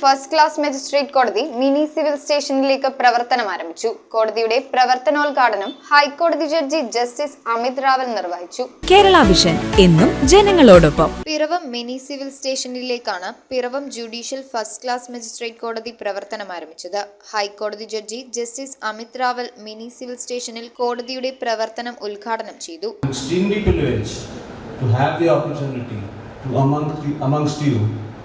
First class magistrate കോടതി mini civil സ്റ്റേഷനിലേക്ക് പ്രവർത്തനം ആരംഭിച്ചു. കോടതിയുടെ പ്രവർത്തനോദ്ഘാടനം ഹൈക്കോടതി ജഡ്ജി ജസ്റ്റിസ് അമിത് റാവൽ നിർവഹിച്ചു. കേരള വിഷൻ എന്നും ജനങ്ങളോടൊപ്പം. Piravom mini civil സ്റ്റേഷനിലേക്കാണ് Piravom judicial first class magistrate കോടതി പ്രവർത്തനം ആരംഭിച്ചത്. ഹൈക്കോടതി judge justice Amit Raval mini civil സ്റ്റേഷനിൽ കോടതിയുടെ പ്രവർത്തനം ഉദ്ഘാടനം ചെയ്തു. To have the opportunity to among, amongst you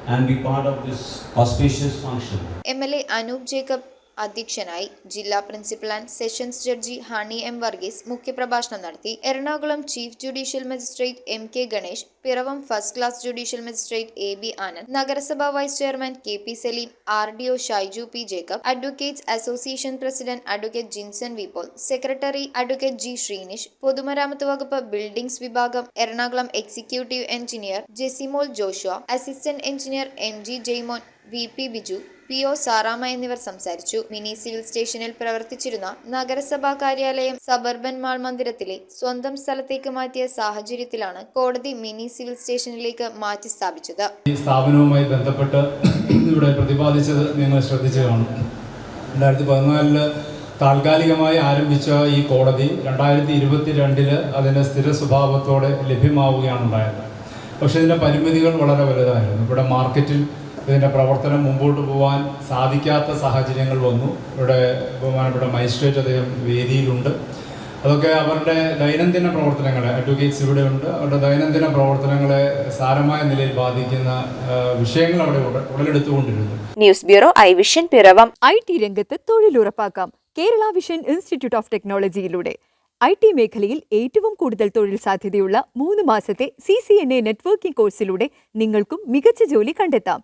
and be part of this auspicious function. M L A Anoop Jacob അധ്യക്ഷനായി ജില്ലാ principal and sessions judge Honey M Varghese മുഖ്യപ്രഭാഷണം നടത്തി. Ernakulam chief judicial magistrate M K Ganesh Piravom first class judicial magistrate A B Anand നഗരസഭാ vice chairman K P Salim R D O Shaiju P Jacob advocates association president advocate Jinson V Paul secretary advocate G Sreenish പൊതുമരാമത്ത് വകുപ്പ് buildings വിഭാഗം Ernakulam executive engineer Jessymol Joshua assistant engineer M G Jaimon V P Biju P O Sarama എന്നിവർ സംസാരിച്ചു. Mini civil സ്റ്റേഷനിൽ പ്രവർത്തിച്ചിരുന്ന നഗരസഭാ കാര്യാലയം suburban mall മന്ദിരത്തിലെ സ്വന്തം സ്ഥലത്തേക്ക് മാറ്റിയ സാഹചര്യത്തിലാണ് കോടതി മിനി സിവിൽ സ്റ്റേഷനിലേക്ക് മാറ്റി സ്ഥാപിച്ചത്. ഈ സ്ഥാപനവുമായി ബന്ധപ്പെട്ട് ഇവിടെ പ്രതിപാദിച്ചത് നിങ്ങൾ ശ്രദ്ധിച്ചു കാണും രണ്ടായിരത്തി പതിനാലിൽ താൽക്കാലികമായി ആരംഭിച്ച ഈ കോടതി രണ്ടായിരത്തി ഇരുപത്തി രണ്ടിൽ അതിന്റെ സ്ഥിര സ്വഭാവത്തോടെ ലഭ്യമാവുകയാണ് ഉണ്ടായത്. പക്ഷേ ഇതിന്റെ പരിമിതികൾ വളരെ വലുതായിരുന്നു. ഇവിടെ മാർക്കറ്റിൽ ഇതിന്റെ പ്രവർത്തനം മുമ്പോട്ട് പോകാൻ സാധിക്കാത്ത സാഹചര്യങ്ങൾ വന്നു. ഇവിടെ ബഹുമാനപ്പെട്ട മജിസ്ട്രേറ്റ് അദ്ദേഹം വേദിയിലുണ്ട്. അതൊക്കെ അവരുടെ ദൈനംദിന പ്രവർത്തനങ്ങളെ അഡ്വക്കേറ്റ്സ് ഇവിടെ ഉണ്ട് അവരുടെ ദൈനംദിന പ്രവർത്തനങ്ങളെ സാരമായ നിലയിൽ ബാധിക്കുന്ന വിഷയങ്ങൾ അവിടെ ഉട- ഉടലെടുത്തുകൊണ്ടിരുന്നു. News bureau I vision Piravom. I T രംഗത്ത് തൊഴിലുറപ്പാക്കാം. കേരള വിഷൻ ഇൻസ്റ്റിറ്റ്യൂട്ട് ഓഫ് ടെക്നോളജിയിലൂടെ. ഐ ടി മേഖലയിൽ ഏറ്റവും കൂടുതൽ തൊഴിൽ സാധ്യതയുള്ള മൂന്ന് മാസത്തെ C C N A networking കോഴ്സിലൂടെ നിങ്ങൾക്കും മികച്ച ജോലി കണ്ടെത്താം.